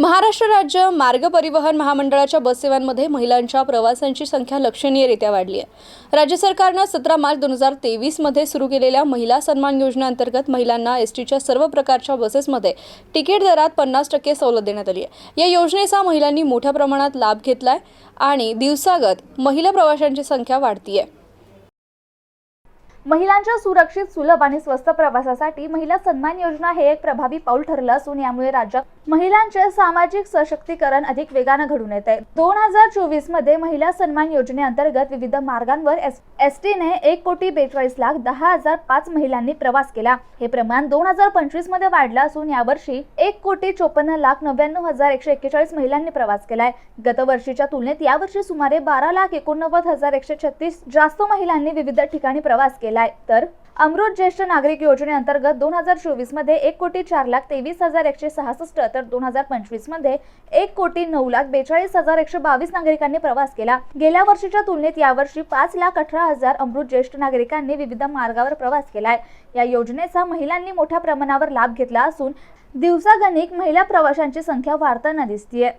महाराष्ट्र राज्य मार्ग परिवहन महामंडळाच्या बससेवांमध्ये महिलांच्या प्रवासांची संख्या लक्षणीयरित्या वाढली आहे. राज्य सरकारनं सतरा मार्च दोन हजार तेवीसमध्ये सुरू केलेल्या महिला सन्मान योजनेअंतर्गत महिलांना एस टीच्या सर्व प्रकारच्या बसेसमध्ये तिकीट दरात पन्नास टक्के सवलत देण्यात आली आहे. या योजनेचा महिलांनी मोठ्या प्रमाणात लाभ घेतला आहे आणि दिवसागत महिला प्रवाशांची संख्या वाढती आहे. महिलांच्या सुरक्षित सुलभ आणि स्वस्त प्रवासासाठी महिला सन्मान योजना हे एक प्रभावी पाऊल ठरलं असून यामुळे राज्यात महिलांचे सामाजिक सशक्तीकरण अधिक वेगानं घडून येत आहे दोन हजार चोवीसमध्ये महिला सन्मान योजनेअंतर्गत विविध मार्गांवर एस एस टीने एक कोटी बेचाळीस लाख दहा हजार पाच महिलांनी प्रवास केला. हे प्रमाण दोन हजार पंचवीसमध्ये वाढलं असून यावर्षी एक कोटी चोपन्न लाख नव्याण्णव हजार एकशे एक्केचाळीस महिलांनी प्रवास केलाय. गतवर्षीच्या तुलनेत यावर्षी सुमारे बारा लाख एकोणनव्वद हजार एकशे छत्तीस जास्त महिलांनी विविध ठिकाणी प्रवास केलाय. तर अमृत ज्येष्ठ नागरिक योजनेअंतर्गत दोन हजार चोवीसमध्ये एक कोटी चार लाख तेवीस हजार एकशे सहासष्ट तर दोन हजार पंचवीसमध्ये एक कोटी नऊ लाख बेचाळीस हजार एकशे बावीस नागरिकांनी प्रवास केला. गेल्या वर्षीच्या तुलनेत यावर्षी पाच लाख अठरा हजार अमृत ज्येष्ठ नागरिकांनी विविध मार्गावर प्रवास केलाय. या योजनेचा महिलांनी मोठ्या प्रमाणावर लाभ घेतला असून दिवसागणिक महिला प्रवाशांची संख्या वाढताना दिसतीये.